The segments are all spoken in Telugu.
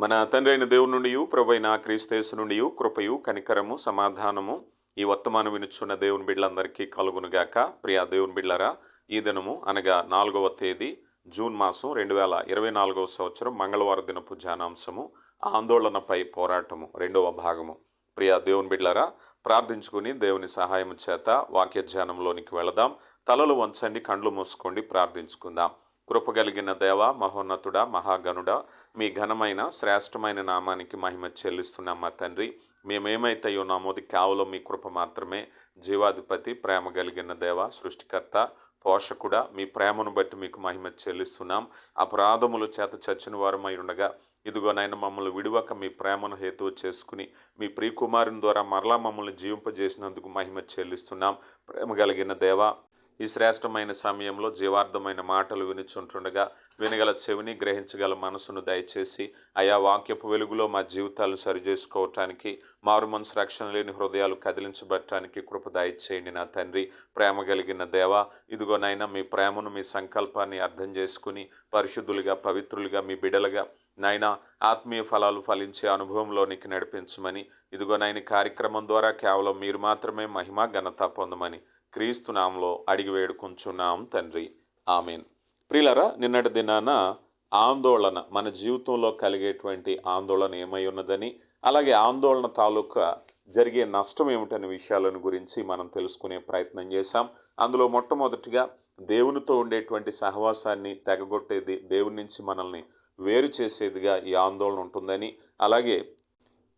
మన తండ్రి అయిన దేవుని నుండి ప్రభైన క్రీస్తేసు నుండి కృపయు కనికరము సమాధానము ఈ వర్తమానం వినుచున్న దేవుని బిడ్డలందరికీ కలుగునుగాక. ప్రియా దేవుని బిడ్డలరా ఈ దినము అనగా నాలుగవ తేదీ జూన్ మాసం రెండు వేల ఇరవై నాలుగవ సంవత్సరం మంగళవారం దినపు జానాంశము ఆందోళనపై పోరాటము రెండవ భాగము. ప్రియా దేవుని బిడ్డలరా ప్రార్థించుకుని దేవుని సహాయం చేత వాక్య ధ్యానంలోనికి వెళదాం. తలలు వంచండి కండ్లు మూసుకోండి ప్రార్థించుకుందాం. కృప కలిగిన దేవ మహోన్నతుడ మహాగనుడ మీ ఘనమైన శ్రేష్టమైన నామానికి మహిమ చెల్లిస్తున్నాం మా తండ్రి. మేమేమైతే నామోది కేవలం మీ కృప మాత్రమే. జీవాధిపతి ప్రేమ కలిగిన దేవ సృష్టికర్త పోషకుడ మీ ప్రేమను బట్టి మీకు మహిమ చెల్లిస్తున్నాం. అపరాధముల చేత చచ్చిన వారమై ఉండగా ఇదిగో నాయన మమ్మల్ని విడివక మీ ప్రేమను హేతువు చేసుకుని మీ ప్రియకుమారుని ద్వారా మరలా మమ్మల్ని జీవింపజేసినందుకు మహిమ చెల్లిస్తున్నాం. ప్రేమ కలిగిన దేవ ఈ శ్రేష్టమైన సమయంలో జీవార్థమైన మాటలు వినిచుంటుండగా వినగల చెవిని గ్రహించగల మనసును దయచేసి ఆయా వాక్యపు వెలుగులో మా జీవితాలు సరిచేసుకోవటానికి మారు మనసు రక్షణ లేని హృదయాలు కదిలించబట్టడానికి కృప దయచేయండి నా తండ్రి. ప్రేమ కలిగిన దేవ ఇదిగోనైనా మీ ప్రేమను మీ సంకల్పాన్ని అర్థం చేసుకుని పరిశుద్ధులుగా పవిత్రులుగా మీ బిడలుగా నైనా ఆత్మీయ ఫలాలు ఫలించే అనుభవంలోనికి నడిపించమని ఇదిగో ఇదిగోనైన కార్యక్రమం ద్వారా కేవలం మీరు మాత్రమే మహిమ ఘనత పొందమని క్రీస్తు నామంలో అడిగి వేడుకుంటున్నాం తండ్రి. ఆమెన్. ప్రిలరా నిన్నటి దినాన ఆందోళన మన జీవితంలో కలిగేటువంటి ఆందోళన ఏమై ఉన్నదని అలాగే ఆందోళన తాలూకా జరిగే నష్టం ఏమిటనే విషయాలను గురించి మనం తెలుసుకునే ప్రయత్నం చేశాం. అందులో మొట్టమొదటిగా దేవునితో ఉండేటువంటి సహవాసాన్ని తెగగొట్టేది దేవుని నుంచి మనల్ని వేరు చేసేదిగా ఈ ఆందోళన ఉంటుందని అలాగే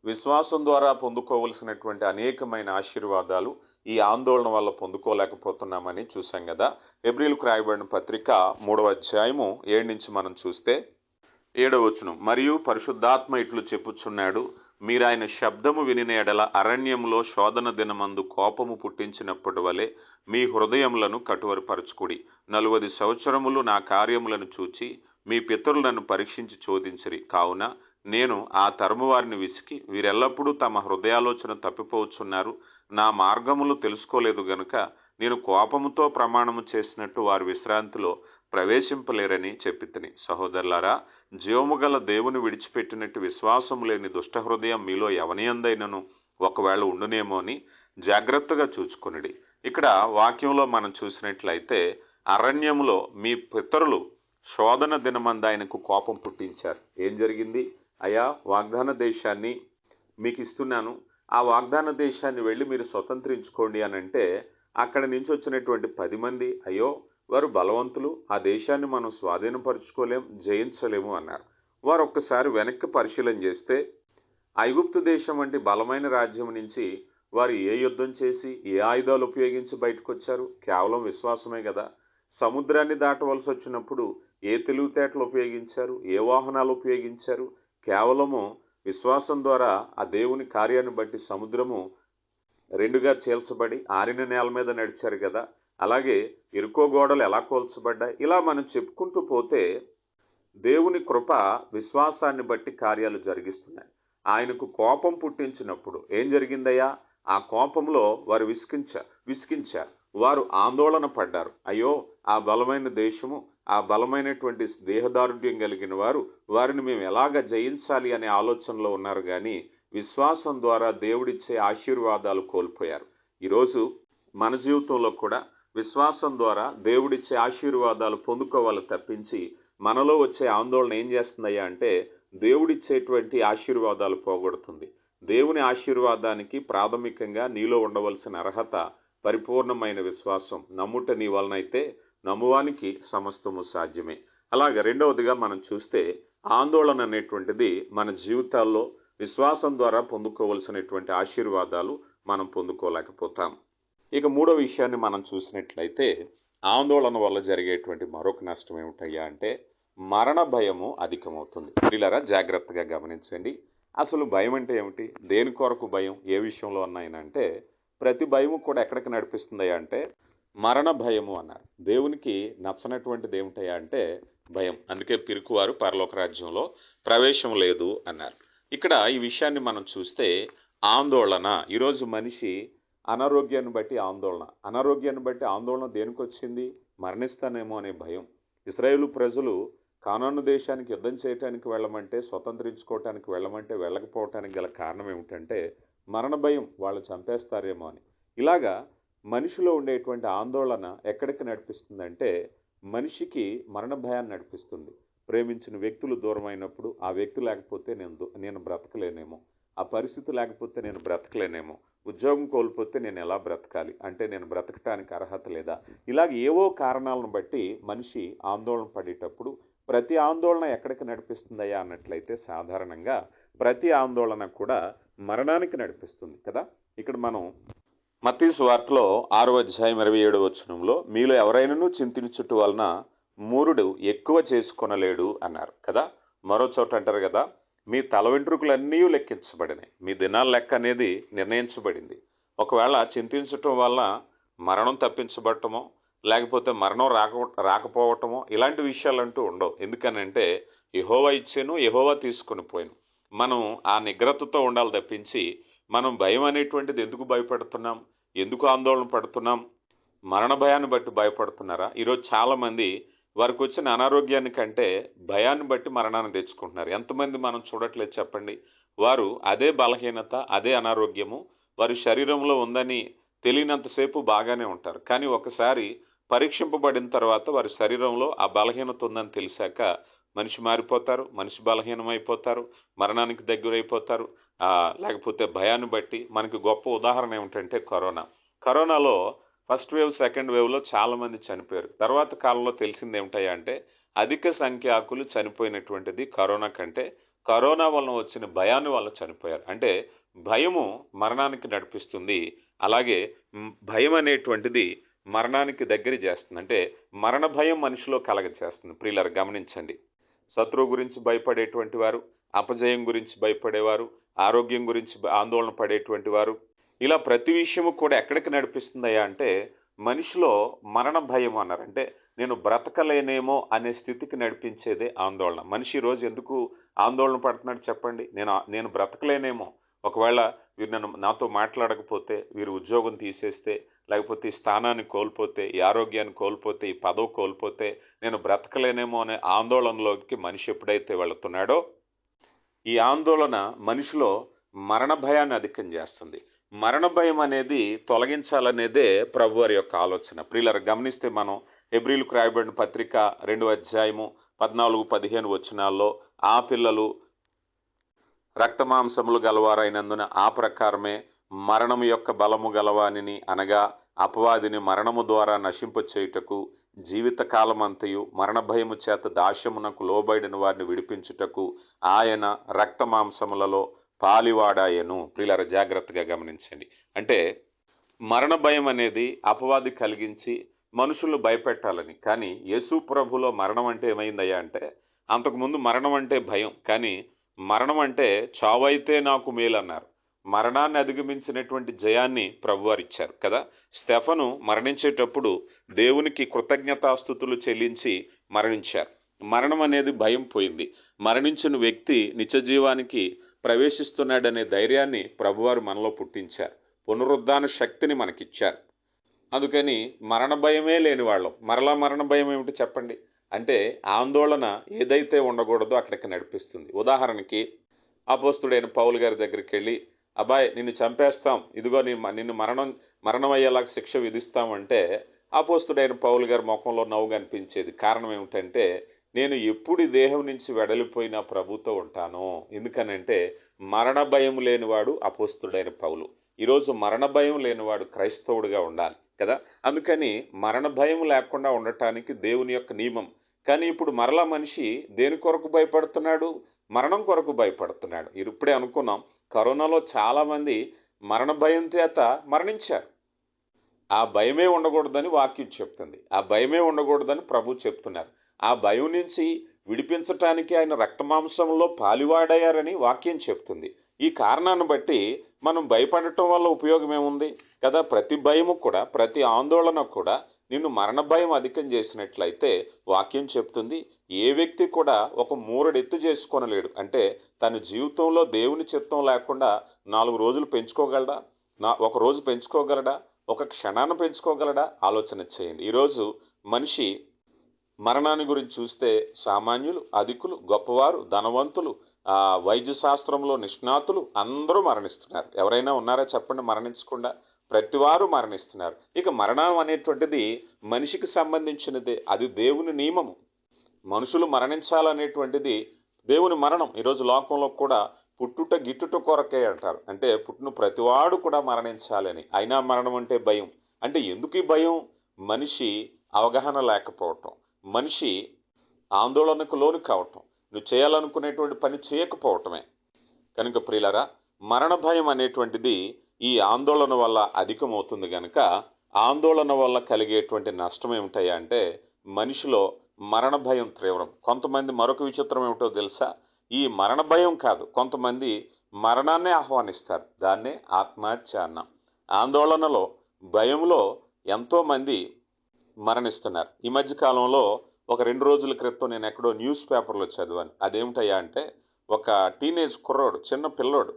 విశ్వాసం ద్వారా పొందుకోవలసినటువంటి అనేకమైన ఆశీర్వాదాలు ఈ ఆందోళన వల్ల పొందుకోలేకపోతున్నామని చూసాం కదా. ఎబ్రిల్కు రాయబడిన పత్రిక మూడవ అధ్యాయము ఏడు నుంచి మనం చూస్తే ఏడవచ్చును మరియు పరిశుద్ధాత్మ ఇట్లు చెప్పుచున్నాడు మీరు ఆయన శబ్దము వినిన ఎడల అరణ్యంలో శోధన దినమందు కోపము పుట్టించినప్పటి వలె మీ హృదయములను కటువరిపరచుకుడి నలువది సంవత్సరములు నా కార్యములను చూచి మీ పితరులను పరీక్షించి చోదించిరి. కావున నేను ఆ తరము వారిని విసికి వీరెల్లప్పుడూ తమ హృదయాలోచన తప్పిపోవచ్చున్నారు. నా మార్గములు తెలుసుకోలేదు గనుక నేను కోపముతో ప్రమాణము చేసినట్టు వారి విశ్రాంతిలో ప్రవేశింపలేరని చెప్పితిని. సహోదరులారా జీవము గల దేవుని విడిచిపెట్టినట్టు విశ్వాసం లేని దుష్టహృదయం మీలో ఎవనియందైనను ఒకవేళ ఉండునేమో అని జాగ్రత్తగా చూచుకునిడి. ఇక్కడ వాక్యంలో మనం చూసినట్లయితే అరణ్యములో మీ పితరులు శోధన దినమంద ఆయనకు కోపం పుట్టించారు. ఏం జరిగింది? అయా వాగ్దాన దేశాన్ని మీకు ఇస్తున్నాను ఆ వాగ్దాన దేశాన్ని వెళ్ళి మీరు స్వతంత్రించుకోండి అని అంటే అక్కడి నుంచి వచ్చినటువంటి పది మంది అయ్యో వారు బలవంతులు ఆ దేశాన్ని మనం స్వాధీనపరచుకోలేం జయించలేము అన్నారు. వారు ఒక్కసారి వెనక్కి పరిశీలన చేస్తే ఐగుప్తు దేశం వంటి బలమైన రాజ్యం నుంచి వారు ఏ యుద్ధం చేసి ఏ ఆయుధాలు ఉపయోగించి బయటకు వచ్చారు కేవలం విశ్వాసమే కదా. సముద్రాన్ని దాటవలసి వచ్చినప్పుడు ఏ తెలివితేటలు ఉపయోగించారు? ఏ వాహనాలు ఉపయోగించారు? కేవలము విశ్వాసం ద్వారా ఆ దేవుని కార్యాన్ని బట్టి సముద్రము రెండుగా చేల్చబడి ఆరిన నేల మీద నడిచారు కదా. అలాగే ఇరుకో గోడలు ఎలా కోల్చబడ్డాయి? ఇలా మనం చెప్పుకుంటూ పోతే దేవుని కృప విశ్వాసాన్ని బట్టి కార్యాలు జరిగిస్తున్నాయి. ఆయనకు కోపం పుట్టించినప్పుడు ఏం జరిగిందయ్యా? ఆ కోపంలో వారు విసికించారు విసికించారు. వారు ఆందోళన పడ్డారు. అయ్యో ఆ బలమైన దేశము ఆ బలమైనటువంటి దేహదారుఢ్యం కలిగిన వారు వారిని మేము ఎలాగ జయించాలి అనే ఆలోచనలో ఉన్నారు కానీ విశ్వాసం ద్వారా దేవుడిచ్చే ఆశీర్వాదాలు కోల్పోయారు. ఈరోజు మన జీవితంలో కూడా విశ్వాసం ద్వారా దేవుడిచ్చే ఆశీర్వాదాలు పొందుకోవాలి తప్పించి మనలో వచ్చే ఆందోళన ఏం చేస్తుందయ్యా అంటే దేవుడిచ్చేటువంటి ఆశీర్వాదాలు పోగొడుతుంది. దేవుని ఆశీర్వాదానికి ప్రాథమికంగా నీలో ఉండవలసిన అర్హత పరిపూర్ణమైన విశ్వాసం నమ్ముట నీ వలనైతే నమ్మువానికి సమస్తము సాధ్యమే. అలాగే రెండవదిగా మనం చూస్తే ఆందోళన అనేటువంటిది మన జీవితాల్లో విశ్వాసం ద్వారా పొందుకోవలసినటువంటి ఆశీర్వాదాలు మనం పొందుకోలేకపోతాం. ఇక మూడో విషయాన్ని మనం చూసినట్లయితే ఆందోళన వల్ల జరిగేటువంటి మరొక నష్టం ఏమిటయ్యా అంటే మరణ భయము అధికమవుతుంది. పిల్లరా జాగ్రత్తగా గమనించండి. అసలు భయం అంటే ఏమిటి? దేని కొరకు భయం? ఏ విషయంలో ఉన్నాయనంటే ప్రతి భయము కూడా ఎక్కడికి నడిపిస్తుందయ్యా అంటే మరణ భయము అన్నారు. దేవునికి నచ్చనటువంటిది ఏమిటయా అంటే భయం. అందుకే పిరుకువారు పరలోక రాజ్యంలో ప్రవేశం లేదు అన్నారు. ఇక్కడ ఈ విషయాన్ని మనం చూస్తే ఆందోళన. ఈరోజు మనిషి అనారోగ్యాన్ని బట్టి ఆందోళన. అనారోగ్యాన్ని బట్టి ఆందోళన దేనికి వచ్చింది? మరణిస్తానేమో అనే భయం. ఇస్రాయేల్ ప్రజలు కానాను దేశానికి యుద్ధం చేయటానికి వెళ్ళమంటే స్వతంత్రించుకోవటానికి వెళ్ళమంటే వెళ్ళకపోవటానికి గల కారణం ఏమిటంటే మరణ భయం. వాళ్ళు చంపేస్తారేమో అని. ఇలాగా మనిషిలో ఉండేటువంటి ఆందోళన ఎక్కడికి నడిపిస్తుందంటే మనిషికి మరణ భయాన్ని నడిపిస్తుంది. ప్రేమించిన వ్యక్తులు దూరం అయినప్పుడు ఆ వ్యక్తి లేకపోతే నేను నేను బ్రతకలేనేమో. ఆ పరిస్థితి లేకపోతే నేను బ్రతకలేనేమో. ఉద్యోగం కోల్పోతే నేను ఎలా బ్రతకాలి? అంటే నేను బ్రతకటానికి అర్హత లేదా? ఇలాగ ఏవో కారణాలను బట్టి మనిషి ఆందోళన పడేటప్పుడు ప్రతి ఆందోళన ఎక్కడికి నడిపిస్తుందయ్యా అన్నట్లయితే సాధారణంగా ప్రతి ఆందోళన కూడా మరణానికి నడిపిస్తుంది కదా? ఇక్కడ మనం మతీసు వార్తలో ఆరో అధ్యాయం ఇరవై ఏడు వచనంలో మీలో ఎవరైనాను చింతించుట వలన మూరుడు ఎక్కువ చేసుకొనలేడు అన్నారు. కదా? మరో చోట అంటారు కదా మీ తల వెంట్రుకలన్నీ లెక్కించబడినాయి మీ దినాల లెక్క అనేది నిర్ణయించబడింది. ఒకవేళ చింతించటం వల్ల మరణం తప్పించబడటమో లేకపోతే మరణం రాక రాకపోవటమో ఇలాంటి విషయాలు అంటూ ఉండవు. ఎందుకనంటే యహోవా ఇచ్చాను యహోవా తీసుకుని పోయాను. మనం ఆ నిగ్రతతో ఉండాలి తప్పించి మనం భయం అనేటువంటిది ఎందుకు భయపడుతున్నాం? ఎందుకు ఆందోళన పడుతున్నాం? మరణ భయాన్ని బట్టి భయపడుతున్నారా? ఈరోజు చాలామంది వారికి వచ్చిన అనారోగ్యాన్ని కంటే భయాన్ని బట్టి మరణాన్ని తెచ్చుకుంటున్నారు. ఎంతమంది మనం చూడట్లేదు చెప్పండి. వారు అదే బలహీనత అదే అనారోగ్యము వారి శరీరంలో ఉందని తెలియనంతసేపు బాగానే ఉంటారు. కానీ ఒకసారి పరీక్షింపబడిన తర్వాత వారి శరీరంలో ఆ బలహీనత ఉందని తెలిసాక మనిషి మారిపోతారు మనిషి బలహీనమైపోతారు మరణానికి దగ్గరైపోతారు. లేకపోతే భయాన్ని బట్టి మనకి గొప్ప ఉదాహరణ ఏమిటంటే కరోనా. కరోనాలో ఫస్ట్ వేవ్ సెకండ్ వేవ్లో చాలామంది చనిపోయారు. తర్వాత కాలంలో తెలిసింది ఏమిటయ్యా అంటే అధిక సంఖ్యాకులు చనిపోయినటువంటిది కరోనా కంటే కరోనా వలన వచ్చిన భయాన్ని వల్ల చనిపోయారు. అంటే భయము మరణానికి నడిపిస్తుంది. అలాగే భయం అనేటువంటిది మరణానికి దగ్గర చేస్తుంది. అంటే మరణ భయం మనిషిలో కలగ చేస్తుంది ప్రియులారు గమనించండి. శత్రువు గురించి భయపడేటువంటి వారు అపజయం గురించి భయపడేవారు ఆరోగ్యం గురించి ఆందోళన పడేటువంటి వారు. ఇలా ప్రతి విషయము కూడా ఎక్కడికి నడిపిస్తుందయ్యా అంటే మనిషిలో మరణ భయం అన్నారు. అంటే నేను బ్రతకలేనేమో అనే స్థితికి నడిపించేదే ఆందోళన. మనిషి రోజు ఎందుకు ఆందోళన పడుతున్నాడు చెప్పండి? నేను నేను బ్రతకలేనేమో. ఒకవేళ వీరు నన్ను నాతో మాట్లాడకపోతే వీరు ఉద్యోగం తీసేస్తే లేకపోతే ఈ స్థానాన్ని కోల్పోతే ఈ ఆరోగ్యాన్ని కోల్పోతే ఈ పదవి కోల్పోతే నేను బ్రతకలేనేమో అనే ఆందోళనలోకి మనిషి ఎప్పుడైతే వెళుతున్నాడో ఈ ఆందోళన మనిషిలో మరణ భయాన్ని అధికం చేస్తుంది. మరణ భయం అనేది తొలగించాలనేదే ప్రభువారి యొక్క ఆలోచన. ప్రియులరు గమనిస్తే మనం ఎబ్రిల్కు రాయబడిన పత్రిక రెండు అధ్యాయము పద్నాలుగు పదిహేను వచనాల్లో ఆ పిల్లలు రక్తమాంసములు గలవారైనందున ఆ ప్రకారమే మరణము యొక్క బలము గలవానిని అనగా అపవాదిని మరణము ద్వారా నశింప చేయుటకు జీవితకాలమంతయు మరణ భయము చేత దాస్యమునకు లోబడిన వారిని విడిపించుటకు ఆయన రక్తమాంసములలో పాలివాడాయను. ప్రియులారా జాగ్రత్తగా గమనించండి. అంటే మరణ భయం అనేది అపవాది కలిగించి మనుషులు భయపెట్టాలని. కానీ యేసు ప్రభులో మరణం అంటే ఏమైందయ్యా అంటే అంతకుముందు మరణం అంటే భయం. కానీ మరణం అంటే చావైతే నాకు మేలు అన్నారు మరణాన్ని అధిగమించినటువంటి జయాన్ని ప్రభువారు ఇచ్చారు కదా. స్టెఫను మరణించేటప్పుడు దేవునికి కృతజ్ఞతాస్థుతులు చెల్లించి మరణించారు. మరణం అనేది భయం పోయింది. మరణించిన వ్యక్తి నిత్యజీవానికి ప్రవేశిస్తున్నాడనే ధైర్యాన్ని ప్రభువారు మనలో పుట్టించారు. పునరుద్ధాన శక్తిని మనకిచ్చారు. అందుకని మరణ భయమే లేని వాళ్ళం. మరలా మరణ భయం ఏమిటి చెప్పండి? అంటే ఆందోళన ఏదైతే ఉండకూడదో అక్కడికి నడిపిస్తుంది. ఉదాహరణకి అపోస్తుడైన పౌల్ గారి దగ్గరికి వెళ్ళి అబ్బాయి నిన్ను చంపేస్తాం. ఇదిగో నిన్ను మరణం మరణం అయ్యేలాగా శిక్ష విధిస్తామంటే అపోస్తుడైన పౌలు గారి ముఖంలో నవ్వు కనిపించేది కారణం ఏమిటంటే నేను ఎప్పుడు దేహం నుంచి వెడలిపోయిన ప్రభుతో ఉంటాను. ఎందుకనంటే మరణ భయం లేనివాడు అపోస్తుడైన పౌలు. ఈరోజు మరణ భయం లేనివాడు క్రైస్తవుడిగా ఉండాలి కదా? అందుకని మరణ భయం లేకుండా ఉండటానికి దేవుని యొక్క నియమం. కానీ ఇప్పుడు మరలా మనిషి దేని కొరకు భయపడుతున్నాడు? మరణం కొరకు భయపడుతున్నాడు. ఇప్పుడే అనుకున్నాం కరోనాలో చాలామంది మరణ భయం చేత మరణించారు. ఆ భయమే ఉండకూడదని వాక్యం చెప్తుంది. ఆ భయమే ఉండకూడదని ప్రభు చెప్తున్నారు. ఆ భయం నుంచి విడిపించటానికి ఆయన రక్తమాంసంలో పాలివాడయ్యారని వాక్యం చెప్తుంది. ఈ కారణాన్ని బట్టి మనం భయపడటం వల్ల ఉపయోగం ఏముంది? కదా ప్రతి భయము కూడా ప్రతి ఆందోళన కూడా నిన్ను మరణ భయం అధికం చేసినట్లయితే వాక్యం చెప్తుంది ఏ వ్యక్తి కూడా ఒక మూరడెత్తు చేసుకొనలేడు. అంటే తన జీవితంలో దేవుని చిత్తం లేకుండా నాలుగు రోజులు పెంచుకోగలడా? నా ఒక రోజు పెంచుకోగలడా? ఒక క్షణాన్ని పెంచుకోగలడా? ఆలోచన చేయండి. ఈరోజు మనిషి మరణాన్ని గురించి చూస్తే సామాన్యులు అధికులు గొప్పవారు ధనవంతులు వైద్య శాస్త్రంలో నిష్ణాతులు అందరూ మరణిస్తున్నారు. ఎవరైనా ఉన్నారా చెప్పండి? మరణించకుండా ప్రతివారు మరణిస్తున్నారు. ఇక మరణం అనేటువంటిది మనిషికి సంబంధించినదే. అది దేవుని నియమము. మనుషులు మరణించాలనేటువంటిది దేవుని మరణం. ఈరోజు లోకంలో కూడా పుట్టుట గిట్టుట కొరకే అంటారు. అంటే పుట్టిన ప్రతివాడు కూడా మరణించాలని. అయినా మరణం అంటే భయం. అంటే ఎందుకు ఈ భయం? మనిషి అవగాహన లేకపోవటం. మనిషి ఆందోళనకు లోను కావటం. నువ్వు చేయాలనుకునేటువంటి పని చేయకపోవటమే. కనుక ప్రియులరా మరణ భయం అనేటువంటిది ఈ ఆందోళన వల్ల అధికమవుతుంది కనుక ఆందోళన వల్ల కలిగేటువంటి నష్టం ఏమిటాయా అంటే మనిషిలో మరణ భయం తీవ్రం. కొంతమంది మరొక విచిత్రం ఏమిటో తెలుసా? ఈ మరణ భయం కాదు. కొంతమంది మరణాన్నే ఆహ్వానిస్తారు. దాన్నే ఆత్మహత్య అన్నాం ఆందోళనలో భయంలో ఎంతోమంది మరణిస్తున్నారు. ఈ మధ్య కాలంలో ఒక రెండు రోజుల క్రితం నేను ఎక్కడో న్యూస్ పేపర్లో చదివాను. అదేమిటయ్యా అంటే ఒక టీనేజ్ కుర్రోడు చిన్న పిల్లోడు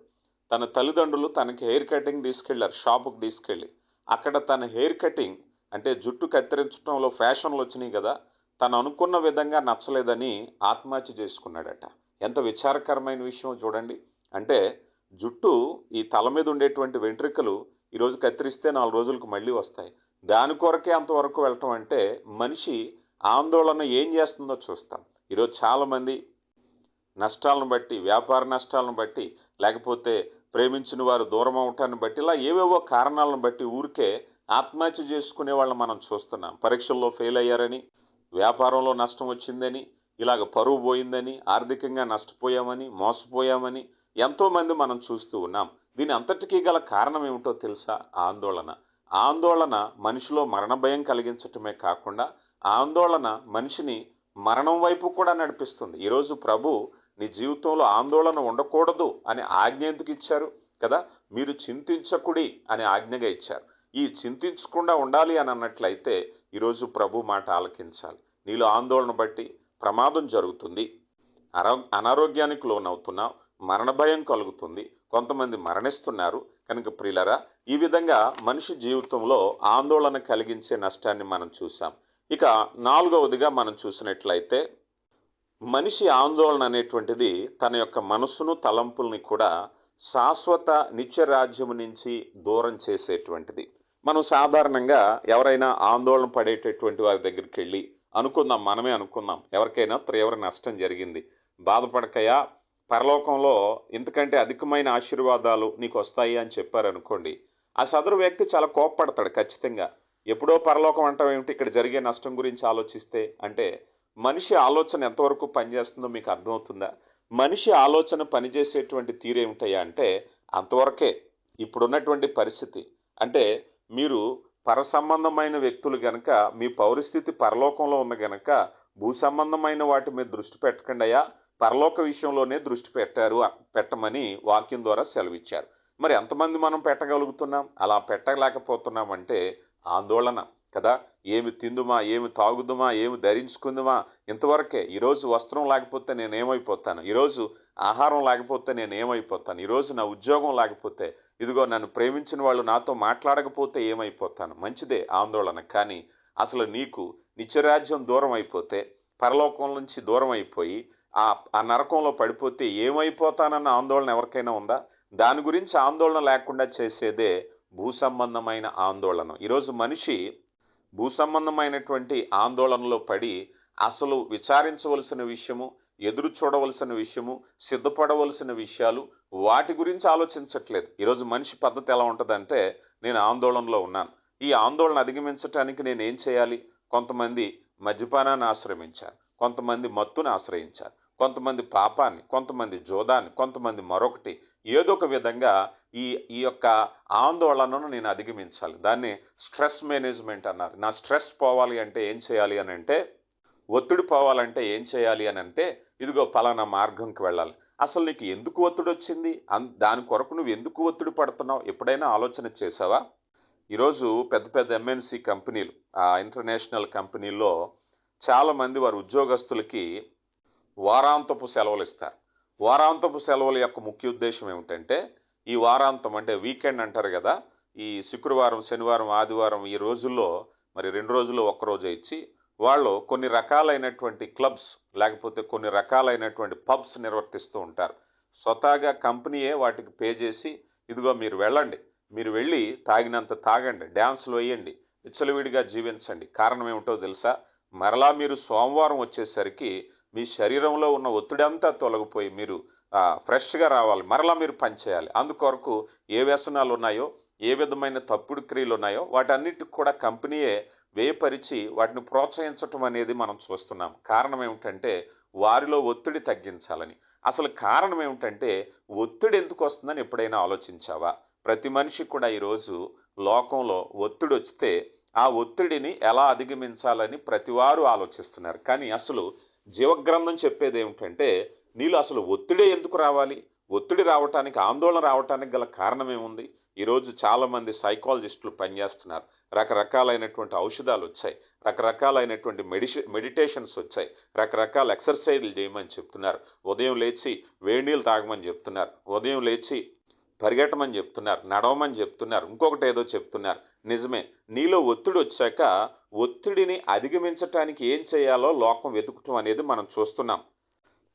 తన తల్లిదండ్రులు తనకి హెయిర్ కటింగ్ తీసుకెళ్ళారు షాపుకి తీసుకెళ్ళి. అక్కడ తన హెయిర్ కటింగ్ అంటే జుట్టు కత్తిరించడంలో ఫ్యాషన్లు వచ్చినాయి కదా తను అనుకున్న విధంగా నచ్చలేదని ఆత్మహత్య చేసుకున్నాడట. ఎంత విచారకరమైన విషయం చూడండి. అంటే జుట్టు ఈ తల మీద ఉండేటువంటి వెంట్రుకలు ఈరోజు కత్తిరిస్తే నాలుగు రోజులకు మళ్ళీ వస్తాయి. దాని కొరకే అంతవరకు వెళ్ళటం అంటే మనిషి ఆందోళన ఏం చేస్తుందో చూస్తాం. ఈరోజు చాలామంది నష్టాలను బట్టి వ్యాపార నష్టాలను బట్టి లేకపోతే ప్రేమించిన వారు దూరం అవటాన్ని బట్టి ఇలా ఏవేవో కారణాలను బట్టి ఊరికే ఆత్మహత్య చేసుకునే వాళ్ళని మనం చూస్తున్నాం. పరీక్షల్లో ఫెయిల్ అయ్యారని వ్యాపారంలో నష్టం వచ్చిందని ఇలాగ పరువు పోయిందని ఆర్థికంగా నష్టపోయామని మోసపోయామని ఎంతోమంది మనం చూస్తూ ఉన్నాం. దీని అంతటికీ గల కారణం ఏమిటో తెలుసా? ఆందోళన. ఆందోళన మనిషిలో మరణ భయం కలిగించటమే కాకుండా ఆందోళన మనిషిని మరణం వైపు కూడా నడిపిస్తుంది. ఈరోజు ప్రభు నీ జీవితంలో ఆందోళన ఉండకూడదు అని ఆజ్ఞ ఎందుకు ఇచ్చారు? కదా మీరు చింతించకుడి అని ఆజ్ఞగా ఇచ్చారు. ఈ చింతించకుండా ఉండాలి అని అన్నట్లయితే ఈరోజు ప్రభు మాట ఆలకించాలి. నీలో ఆందోళన బట్టి ప్రమాదం జరుగుతుంది. అరో అనారోగ్యానికి లోనవుతున్నాం మరణ భయం కలుగుతుంది. కొంతమంది మరణిస్తున్నారు. కనుక ప్రియులరా ఈ విధంగా మనిషి జీవితంలో ఆందోళన కలిగించే నష్టాన్ని మనం చూసాం ఇక నాలుగవదిగా మనం చూసినట్లయితే మనిషి ఆందోళన అనేటువంటిది తన యొక్క మనసును తలంపుల్ని కూడా శాశ్వత నిత్య రాజ్యం నుంచి దూరం చేసేటువంటిది. మనం సాధారణంగా ఎవరైనా ఆందోళన పడేటటువంటి వారి దగ్గరికి వెళ్ళి అనుకుందాం మనమే అనుకుందాం. ఎవరికైనా తీవ్ర నష్టం జరిగింది. బాధపడకయా పరలోకంలో ఇంతకంటే అధికమైన ఆశీర్వాదాలు నీకు వస్తాయి అని చెప్పారనుకోండి ఆ సదరు వ్యక్తి చాలా కోప్పడతాడు ఖచ్చితంగా. ఎప్పుడో పరలోకం అంటాం ఏమిటి? ఇక్కడ జరిగే నష్టం గురించి ఆలోచిస్తే అంటే మనిషి ఆలోచన ఎంతవరకు పనిచేస్తుందో మీకు అర్థమవుతుందా? మనిషి ఆలోచన పనిచేసేటువంటి తీరేమిటయ్యా అంటే అంతవరకే ఇప్పుడున్నటువంటి పరిస్థితి. అంటే మీరు పర సంబంధమైన వ్యక్తులు గనక మీ పౌరస్థితి పరలోకంలో ఉన్న గనక భూ సంబంధమైన వాటి మీద దృష్టి పెట్టకండి అయ్యా. పరలోక విషయంలోనే దృష్టి పెట్టారు పెట్టమని వాక్యం ద్వారా సెలవిచ్చారు. మరి ఎంతమంది మనం పెట్టగలుగుతున్నాం? అలా పెట్టలేకపోతున్నామంటే ఆందోళన కదా? ఏమి తిందుమా? ఏమి తాగుదుమా? ఏమి ధరించుకుందుమా? ఇంతవరకే ఈరోజు వస్త్రం లేకపోతే నేనేమైపోతాను? ఈరోజు ఆహారం లేకపోతే నేను ఏమైపోతాను ఈరోజు నా ఉద్యోగం లేకపోతే ఇదిగో నన్ను ప్రేమించిన వాళ్ళు నాతో మాట్లాడకపోతే ఏమైపోతాను? మంచిదే ఆందోళన. కానీ అసలు నీకు నిత్యరాజ్యం దూరం అయిపోతే పరలోకం నుంచి దూరం అయిపోయి ఆ ఆ నరకంలో పడిపోతే ఏమైపోతానన్న ఆందోళన ఎవరికైనా ఉందా? దాని గురించి ఆందోళన లేకుండా చేసేదే భూ సంబంధమైన ఆందోళన. ఈరోజు మనిషి భూ సంబంధమైనటువంటి ఆందోళనలో పడి అసలు విచారించవలసిన విషయము ఎదురు చూడవలసిన విషయము సిద్ధపడవలసిన విషయాలు వాటి గురించి ఆలోచించట్లేదు. ఈరోజు మనిషి పద్ధతి ఎలా ఉంటుందంటే నేను ఆందోళనలో ఉన్నాను. ఈ ఆందోళన అధిగమించడానికి నేను ఏం చేయాలి? కొంతమంది మద్యపానాన్ని ఆశ్రమించారు కొంతమంది మత్తుని ఆశ్రయించారు కొంతమంది పాపాన్ని కొంతమంది జోదాన్ని కొంతమంది మరొకటి ఏదో ఒక విధంగా ఈ ఈ యొక్క ఆందోళనను నేను అధిగమించాలి. దాన్ని స్ట్రెస్ మేనేజ్మెంట్ అన్నారు. నా స్ట్రెస్ పోవాలి అంటే ఏం చేయాలి అని అంటే ఒత్తిడి పోవాలంటే ఏం చేయాలి అని అంటే ఇదిగో పలానా మార్గంకి వెళ్ళాలి. అసలు నీకు ఎందుకు ఒత్తిడి వచ్చింది? అన్ దాని కొరకు నువ్వు ఎందుకు ఒత్తిడి పడుతున్నావు? ఎప్పుడైనా ఆలోచన చేసావా? ఈరోజు పెద్ద పెద్ద ఎంఎన్సి కంపెనీలు ఆ ఇంటర్నేషనల్ కంపెనీల్లో చాలామంది వారి ఉద్యోగస్తులకి వారాంతపు సెలవులు ఇస్తారు. వారాంతపు సెలవుల యొక్క ముఖ్య ఉద్దేశం ఏమిటంటే ఈ వారాంతం అంటే వీకెండ్ అంటారు కదా ఈ శుక్రవారం శనివారం ఆదివారం ఈ రోజుల్లో మరి రెండు రోజులు ఒక్క రోజు ఇచ్చి వాళ్ళు కొన్ని రకాలైనటువంటి క్లబ్స్ లేకపోతే కొన్ని రకాలైనటువంటి పబ్స్ నిర్వర్తిస్తూ ఉంటారు. స్వతహాగా కంపెనీయే వాటికి పే చేసి ఇదిగో మీరు వెళ్ళండి మీరు వెళ్ళి తాగినంత తాగండి డ్యాన్స్లు వేయండి విచ్చలవిడిగా జీవించండి. కారణం ఏమిటో తెలుసా? మరలా మీరు సోమవారం వచ్చేసరికి మీ శరీరంలో ఉన్న ఒత్తిడంతా తొలగిపోయి మీరు ఫ్రెష్గా రావాలి. మరలా మీరు పనిచేయాలి అందుకొరకు ఏ వ్యసనాలు ఉన్నాయో ఏ విధమైన తప్పుడు క్రియలు ఉన్నాయో వాటన్నిటికి కూడా కంపెనీయే వేయపరిచి వాటిని ప్రోత్సహించటం అనేది మనం చూస్తున్నాం. కారణం ఏమిటంటే వారిలో ఒత్తిడి తగ్గించాలని. అసలు కారణం ఏమిటంటే ఒత్తిడి ఎందుకు వస్తుందని ఎప్పుడైనా ఆలోచించావా? ప్రతి మనిషి కూడా ఈరోజు లోకంలో ఒత్తిడి వస్తే ఆ ఒత్తిడిని ఎలా అధిగమించాలని ప్రతివారు ఆలోచిస్తున్నారు. కానీ అసలు జీవగ్రంథం చెప్పేది ఏమిటంటే నీళ్ళు అసలు ఒత్తిడే ఎందుకు రావాలి? ఒత్తిడి రావటానికి ఆందోళన రావటానికి గల కారణం ఏముంది? ఈరోజు చాలామంది సైకాలజిస్టులు పనిచేస్తున్నారు. రకరకాలైనటువంటి ఔషధాలు వచ్చాయి. రకరకాలైనటువంటి మెడిష మెడిటేషన్స్ వచ్చాయి. రకరకాల ఎక్సర్సైజ్లు చేయమని చెప్తున్నారు. ఉదయం లేచి వేడి నీళ్ళు తాగమని చెప్తున్నారు. ఉదయం లేచి పరిగెట్టమని చెప్తున్నారు. నడవమని చెప్తున్నారు. ఇంకొకటి ఏదో చెప్తున్నారు. నిజమే. నీలో ఒత్తిడి వచ్చాక ఒత్తిడిని అధిగమించటానికి ఏం చేయాలో లోకం వెతుకుటం అనేది మనం చూస్తున్నాం.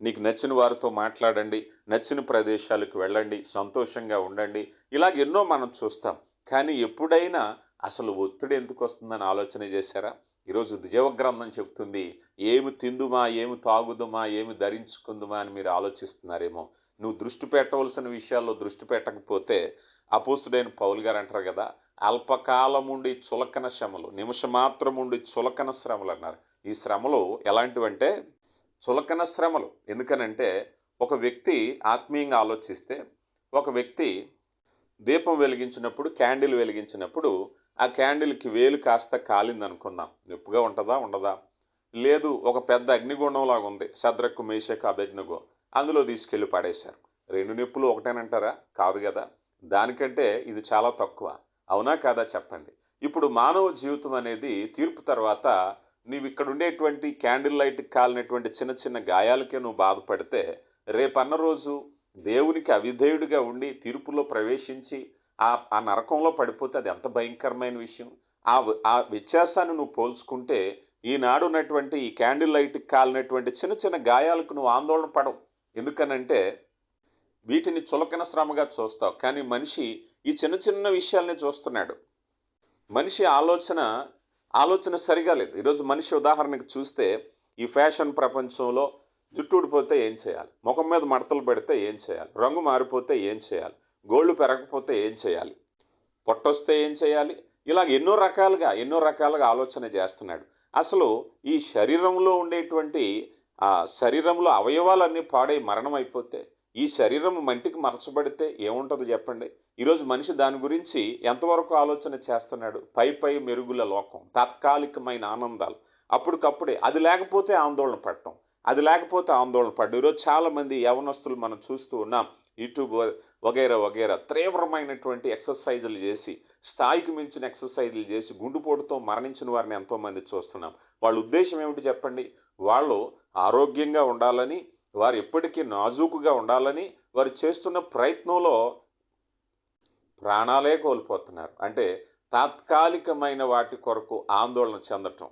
నీకు నచ్చిన వారితో మాట్లాడండి. నచ్చిన ప్రదేశాలకు వెళ్ళండి. సంతోషంగా ఉండండి. ఇలాగ ఎన్నో మనం చూస్తాం. కానీ ఎప్పుడైనా అసలు ఒత్తిడి ఎందుకు వస్తుందని ఆలోచన చేశారా? ఈరోజు జీవగ్రంథం చెప్తుంది ఏమి తిందుమా ఏమి తాగుదుమా ఏమి ధరించుకుందుమా అని మీరు ఆలోచిస్తున్నారేమో. నువ్వు దృష్టి పెట్టవలసిన విషయాల్లో దృష్టి పెట్టకపోతే అపోస్తుడైన పౌల్ గారు అంటారు కదా అల్పకాలముండి చులకన శ్రమలు నిమిషమాత్రముండి చులకన శ్రమలు అన్నారు. ఈ శ్రమలు ఎలాంటివంటే చులకన శ్రమలు. ఎందుకనంటే ఒక వ్యక్తి ఆత్మీయంగా ఆలోచిస్తే ఒక వ్యక్తి దీపం వెలిగించినప్పుడు క్యాండిల్ వెలిగించినప్పుడు ఆ క్యాండిల్కి వేలు కాస్త కాలింది అనుకుందాం ఉంటుందా? ఉండదా? లేదు ఒక పెద్ద అగ్నిగుండంలాగా ఉంది శద్రకు మేషకు అభిజ్ఞగో. అందులో తీసుకెళ్ళి పడేశారు. రెండు నొప్పులు ఒకటేనంటారా? కాదు కదా దానికంటే ఇది చాలా తక్కువ. అవునా కాదా చెప్పండి. ఇప్పుడు మానవ జీవితం అనేది తీర్పు తర్వాత నీవు ఇక్కడ ఉండేటువంటి క్యాండిల్ లైట్ కాలినటువంటి చిన్న చిన్న గాయాలకే నువ్వు బాధపడితే రేపన్న రోజు దేవునికి అవిధేయుడిగా ఉండి తీర్పులో ప్రవేశించి ఆ ఆ నరకంలో పడిపోతే అది ఎంత భయంకరమైన విషయం? ఆ ఆ వ్యత్యాసాన్ని నువ్వు పోల్చుకుంటే ఈనాడు ఉన్నటువంటి ఈ క్యాండిల్ లైట్ కాలినటువంటి చిన్న చిన్న గాయాలకు నువ్వు ఆందోళన పడవు. ఎందుకనంటే వీటిని చులకన శ్రమగా చూస్తావు. కానీ మనిషి ఈ చిన్న చిన్న విషయాల్ని చూస్తున్నాడు. మనిషి ఆలోచన ఆలోచన సరిగా లేదు. ఈరోజు మనిషి ఉదాహరణకు చూస్తే ఈ ఫ్యాషన్ ప్రపంచంలో జుట్టు ఊడిపోతే ఏం చేయాలి? ముఖం మీద మడతలు పెడితే ఏం చేయాలి? రంగు మారిపోతే ఏం చేయాలి? గోళ్ళు పెరగకపోతే ఏం చేయాలి? పొట్టొస్తే ఏం చేయాలి? ఇలా ఎన్నో రకాలుగా ఎన్నో రకాలుగా ఆలోచన చేస్తున్నాడు. అసలు ఈ శరీరంలో ఉండేటువంటి ఆ శరీరంలో అవయవాలన్నీ పాడై మరణం అయిపోతే ఈ శరీరం మంటికి మరచబడితే ఏముంటుంది చెప్పండి? ఈరోజు మనిషి దాని గురించి ఎంతవరకు ఆలోచన చేస్తున్నాడు? పై పై మెరుగుల లోకం తాత్కాలికమైన ఆనందాలు. అప్పటికప్పుడే అది లేకపోతే ఆందోళన పడటం అది లేకపోతే ఆందోళన పడ్డం. ఈరోజు చాలామంది యవనస్తులు మనం చూస్తూ ఉన్నాం. యూట్యూబ్ వగైరా వగైరా తీవ్రమైనటువంటి ఎక్సర్సైజులు చేసి స్థాయికి మించిన ఎక్సర్సైజులు చేసి గుండుపోటుతో మరణించిన వారిని ఎంతోమంది చూస్తున్నాం. వాళ్ళ ఉద్దేశం ఏమిటి చెప్పండి? వాళ్ళు ఆరోగ్యంగా ఉండాలని వారు ఎప్పటికీ నాజూకుగా ఉండాలని వారు చేస్తున్న ప్రయత్నంలో ప్రాణాలే కోల్పోతున్నారు. అంటే తాత్కాలికమైన వాటి కొరకు ఆందోళన చెందటం.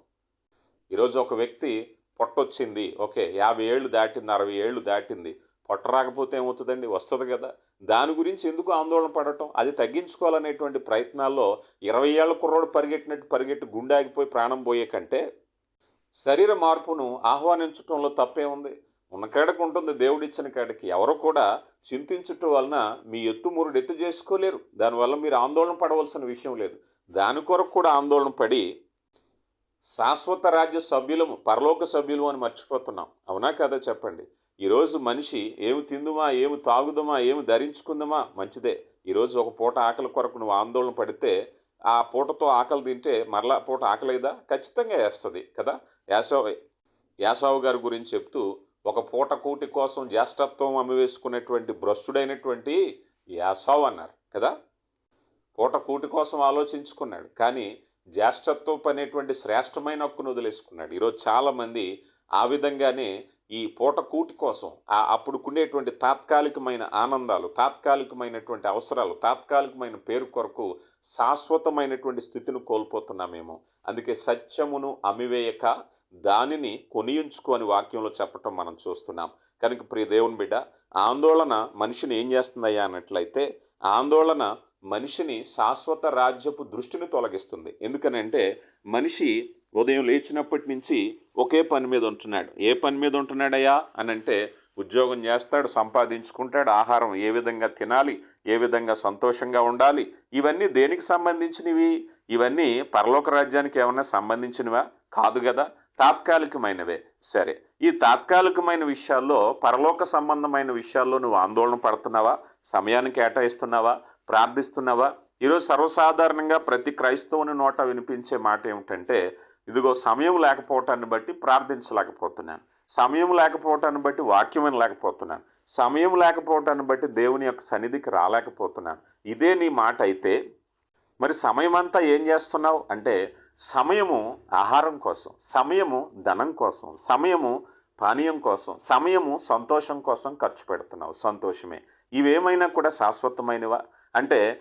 ఈరోజు ఒక వ్యక్తి పొట్టొచ్చింది. ఓకే యాభై ఏళ్ళు దాటింది అరవై ఏళ్ళు దాటింది. పొట్ట రాకపోతే ఏమవుతుందండి? వస్తుంది కదా. దాని గురించి ఎందుకు ఆందోళన పడటం? అది తగ్గించుకోవాలనేటువంటి ప్రయత్నాల్లో ఇరవై ఏళ్ళ కుర్రోడు పరిగెట్టినట్టు పరిగెట్టి గుండె ఆగిపోయి ప్రాణం పోయే కంటే శరీర మార్పును ఆహ్వానించటంలో తప్పే ఉంది. ఉన్న కాడకు ఉంటుంది దేవుడిచ్చిన కాడికి. ఎవరు కూడా చింతించటం వలన మీ ఎత్తు మురుడు ఎత్తు చేసుకోలేరు. దానివల్ల మీరు ఆందోళన పడవలసిన విషయం లేదు. దాని కొరకు కూడా ఆందోళన పడి శాశ్వత రాజ్య సభ్యులము పరలోక సభ్యులు అని మర్చిపోతున్నాం. అవునా కదా చెప్పండి? ఈరోజు మనిషి ఏమి తిందుమా ఏమి తాగుదమా ఏమి ధరించుకుందామా మంచిదే. ఈరోజు ఒక పూట ఆకలి కొరకు నువ్వు ఆందోళన పడితే ఆ పూటతో ఆకలి తింటే మరలా పూట ఆకలేదా? ఖచ్చితంగా వేస్తుంది కదా. యాసవ్ యాసవ్ గారి గురించి చెప్తూ ఒక పూట కూటి కోసం జ్యేష్ఠత్వం అమ్మివేసుకునేటువంటి భ్రష్టుడైనటువంటి యాసవ్ అన్నారు కదా. పూట కూటి కోసం ఆలోచించుకున్నాడు. కానీ జ్యేష్ఠత్వం అనేటువంటి శ్రేష్టమైన హక్కును వదిలేసుకున్నాడు. ఈరోజు చాలామంది ఆ విధంగానే ఈ పూట కూటి కోసం ఆ అప్పుడుకునేటువంటి తాత్కాలికమైన ఆనందాలు తాత్కాలికమైనటువంటి అవసరాలు తాత్కాలికమైన పేరు కొరకు శాశ్వతమైనటువంటి స్థితిని కోల్పోతున్నామేమో. అందుకే సత్యమును అమివేయక దానిని కొనియించుకొని వాక్యంలో చెప్పటం మనం చూస్తున్నాం. కనుక ప్రియ దేవుని బిడ్డ ఆందోళన మనిషిని ఏం చేస్తుందయ్యా అన్నట్లయితే ఆందోళన మనిషిని శాశ్వత రాజ్యపు దృష్టిని తొలగిస్తుంది. ఎందుకనంటే మనిషి ఉదయం లేచినప్పటి నుంచి ఒకే పని మీద ఉంటున్నాడు. ఏ పని మీద ఉంటున్నాడయ్యా? అని అంటే ఉద్యోగం చేస్తాడు సంపాదించుకుంటాడు ఆహారం ఏ విధంగా తినాలి ఏ విధంగా సంతోషంగా ఉండాలి ఇవన్నీ దేనికి సంబంధించినవి? ఇవన్నీ పరలోక రాజ్యానికి ఏమన్నా సంబంధించినవా? కాదు కదా తాత్కాలికమైనవే. సరే ఈ తాత్కాలికమైన విషయాల్లో పరలోక సంబంధమైన విషయాల్లో నువ్వు ఆందోళన పడుతున్నావా? సమయాన్ని కేటాయిస్తున్నావా? ప్రార్థిస్తున్నావా? ఈరోజు సర్వసాధారణంగా ప్రతి క్రైస్తవుని నోట వినిపించే మాట ఏమిటంటే ఇదిగో సమయం లేకపోవటాన్ని బట్టి ప్రార్థించలేకపోతున్నాను. సమయం లేకపోవటాన్ని బట్టి వాక్యం లేకపోతున్నాను సమయం లేకపోవటాన్ని బట్టి దేవుని యొక్క సన్నిధికి రాలేకపోతున్నాను. ఇదే నీ మాట అయితే మరి సమయం అంతా ఏం చేస్తున్నావు అంటే సమయము ఆహారం కోసం సమయము ధనం కోసం సమయము పానీయం కోసం సమయము సంతోషం కోసం ఖర్చు పెడుతున్నావు. సంతోషమే. ఇవేమైనా కూడా శాశ్వతమైనవా? అంటే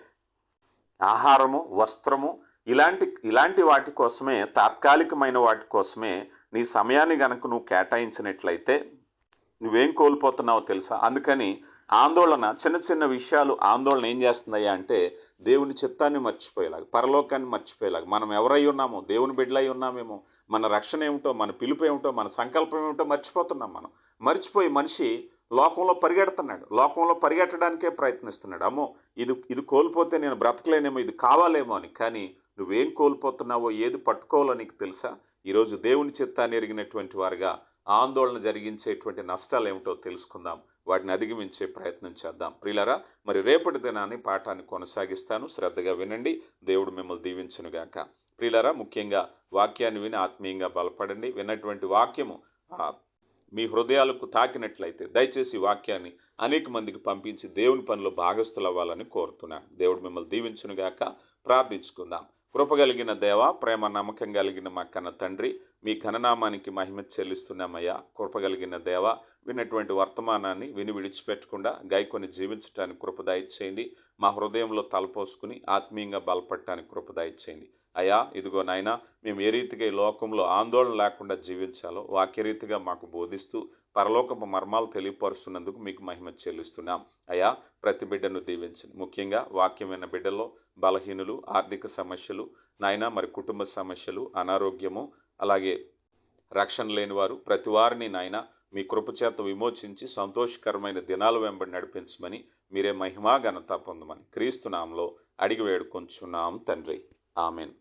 ఆహారము వస్త్రము ఇలాంటి ఇలాంటి వాటి కోసమే తాత్కాలికమైన వాటి కోసమే నీ సమయాన్ని గనక నువ్వు కేటాయించినట్లయితే నువ్వేం కోల్పోతున్నావో తెలుసా? అందుకని ఆందోళన చిన్న చిన్న విషయాలు ఆందోళన ఏం చేస్తున్నాయా అంటే దేవుని చిత్తాన్ని మర్చిపోయేలాగా పరలోకాన్ని మర్చిపోయేలాగా మనం ఎవరై ఉన్నామో దేవుని బిడ్డలై ఉన్నామేమో మన రక్షణ ఏమిటో మన పిలుపు ఏమిటో మన సంకల్పం ఏమిటో మర్చిపోతున్నాం మనం. మర్చిపోయి మనిషి లోకంలో పరిగెడుతున్నాడు. లోకంలో పరిగెట్టడానికే ప్రయత్నిస్తున్నాడు. అమ్మో ఇది ఇది కోల్పోతే నేను బ్రతకలేనేమో ఇది కావాలేమో అని. కానీ నువ్వేం కోల్పోతున్నావో ఏది పట్టుకోవాలో నీకు తెలుసా? ఈరోజు దేవుని చిత్తాన్ని ఎరిగినటువంటి వారుగా ఆందోళన జరిగించేటువంటి నష్టాలు ఏమిటో తెలుసుకుందాం. వాటిని అధిగమించే ప్రయత్నం చేద్దాం. ప్రియులరా మరి రేపటి దినాన్ని పాఠాన్ని కొనసాగిస్తాను. శ్రద్ధగా వినండి. దేవుడు మిమ్మల్ని దీవించునుగాక. ప్రియులరా ముఖ్యంగా వాక్యాన్ని విని ఆత్మీయంగా బలపడండి. విన్నటువంటి వాక్యము మీ హృదయాలకు తాకినట్లయితే దయచేసి వాక్యాన్ని అనేక మందికి పంపించి దేవుని పనిలో భాగస్థులవ్వాలని కోరుతున్నాను దేవుడు మిమ్మల్ని దీవించునుగాక. ప్రార్థించుకుందాం. కృపగలిగిన దేవ ప్రేమ నమ్మకం కలిగిన మా కన్న తండ్రి మీ ఘననామానికి మహిమ చెల్లిస్తున్నామయ్యా. కృపగలిగిన దేవ విన్నటువంటి వర్తమానాన్ని విని విడిచిపెట్టకుండా గాయకొని జీవించడానికి కృపదాయి చేయండి మా హృదయంలో తలపోసుకుని ఆత్మీయంగా బలపడటానికి కృపదాయి చేయండి అయ్యా ఇదిగో నాయన మేము ఏ రీతిగా ఈ లోకంలో ఆందోళన లేకుండా జీవించాలో వాక్యరీతిగా మాకు బోధిస్తూ పరలోకపు మర్మాలు తెలియపరుస్తున్నందుకు మీకు మహిమ చెల్లిస్తున్నాం. అయ్యా ప్రతి బిడ్డను దీవించండి. ముఖ్యంగా వాక్యమైన బిడ్డల్లో బలహీనులు ఆర్థిక సమస్యలు నాయన మరి కుటుంబ సమస్యలు అనారోగ్యము అలాగే రక్షణ లేని వారు ప్రతి వారిని నాయన మీ కృపచేత విమోచించి సంతోషకరమైన దినాలు వెంబడి నడిపించమని మీరే మహిమా ఘనత పొందమని క్రీస్తునామంలో అడిగి వేడుకొంచున్నాం తండ్రి. ఆమెన్.